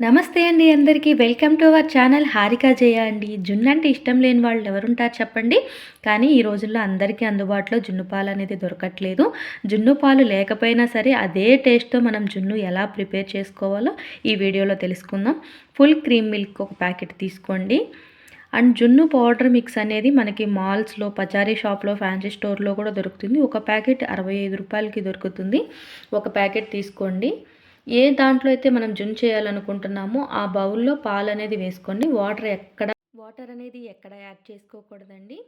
నమస్తే అండి అందరికీ. Welcome to our channel Harika Jaya అండి. జున్ను అంటే ఇష్టం లేని వాళ్ళు ఎవరుంటారు చెప్పండి. కానీ ఈ రోజుల్లో అందరికీ అందుబాటులో జున్ను పాలు అనేది దొరకట్లేదు. జున్ను పాలు లేకపోయినా సరే అదే టేస్ట్తో మనం జున్ను ఎలా ప్రిపేర్ చేసుకోవాలో ఈ వీడియోలో తెలుసుకుందాం. ఫుల్ క్రీమ్ మిల్క్ ఒక ప్యాకెట్ తీసుకోండి. అండ్ జున్ను పౌడర్ మిక్స్ అనేది మనకి మాల్స్లో పచారీ షాప్లో ఫ్యాన్సీ స్టోర్లో కూడా దొరుకుతుంది. ఒక ప్యాకెట్ అరవై ఐదు రూపాయలకి దొరుకుతుంది. ఒక ప్యాకెట్ తీసుకోండి. ఏ దాంట్లో అయితే మనం జున్ చేయాలనుకుంటున్నామో ఆ బౌల్లో పాలు అనేది వేసుకోండి వాటర్ ఎక్కడ వాటర్ అనేది ఎక్కడ యాడ్ చేసుకోకూడదండి.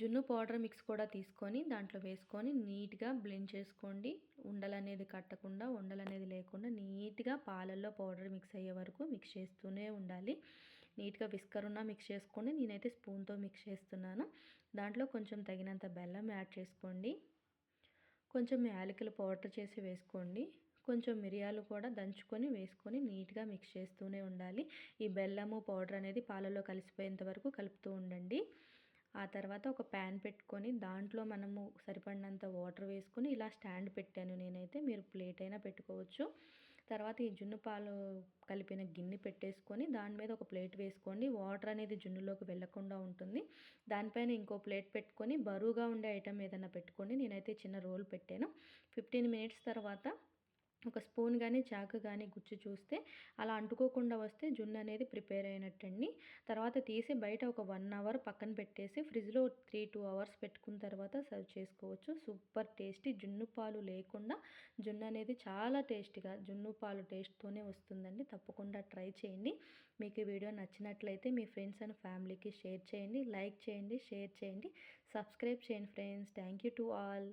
జున్ను పౌడర్ మిక్స్ కూడా తీసుకొని దాంట్లో వేసుకొని నీట్గా బ్లెండ్ చేసుకోండి. ఉండలు అనేది కట్టకుండా ఉండలు అనేది లేకుండా నీట్గా పాలల్లో పౌడర్ మిక్స్ అయ్యే వరకు మిక్స్ చేస్తూనే ఉండాలి. నీట్గా విస్కర్ ఉన్న మిక్స్ చేసుకోండి నేనైతే స్పూన్తో మిక్స్ చేస్తున్నాను. దాంట్లో కొంచెం తగినంత బెల్లం యాడ్ చేసుకోండి. కొంచెం యాలకులు పౌడర్ చేసి వేసుకోండి. కొంచెం మిరియాలు కూడా దంచుకొని వేసుకొని నీట్గా మిక్స్ చేస్తూనే ఉండాలి. ఈ బెల్లము పౌడర్ అనేది పాలలో కలిసిపోయేంత వరకు కలుపుతూ ఉండండి. ఆ తర్వాత ఒక ప్యాన్ పెట్టుకొని దాంట్లో మనము సరిపడినంత వాటర్ వేసుకొని ఇలా స్టాండ్ పెట్టాను నేనైతే. మీరు ప్లేట్ అయినా పెట్టుకోవచ్చు. తర్వాత ఈ జున్ను పాలు కలిపిన గిన్నె పెట్టేసుకొని దాని మీద ఒక ప్లేట్ వేసుకోండి. వాటర్ అనేది జున్నులోకి వెళ్ళకుండా ఉంటుంది. దానిపైన ఇంకో ప్లేట్ పెట్టుకొని బరువుగా ఉండే ఐటమ్ ఏదైనా పెట్టుకోండి. నేనైతే చిన్న రోల్ పెట్టాను. ఫిఫ్టీన్ మినిట్స్ తర్వాత ఒక స్పూన్ కానీ చాకు కానీ గుచ్చి చూస్తే అలా అంటుకోకుండా వస్తే జున్ను అనేది ప్రిపేర్ అయినట్టండి. తర్వాత తీసి బయట ఒక వన్ అవర్ పక్కన పెట్టేసి ఫ్రిడ్జ్లో త్రీ టూ అవర్స్ పెట్టుకున్న తర్వాత సర్వ్ చేసుకోవచ్చు. సూపర్ టేస్టీ జున్ను పాలు లేకుండా జున్ను అనేది చాలా టేస్టీగా జున్ను పాలు టేస్ట్తోనే వస్తుందండి. తప్పకుండా ట్రై చేయండి. మీకు ఈ వీడియో నచ్చినట్లయితే మీ ఫ్రెండ్స్ అండ్ ఫ్యామిలీకి షేర్ చేయండి లైక్ చేయండి షేర్ చేయండి సబ్స్క్రైబ్ చేయండి friends. Thank you to all.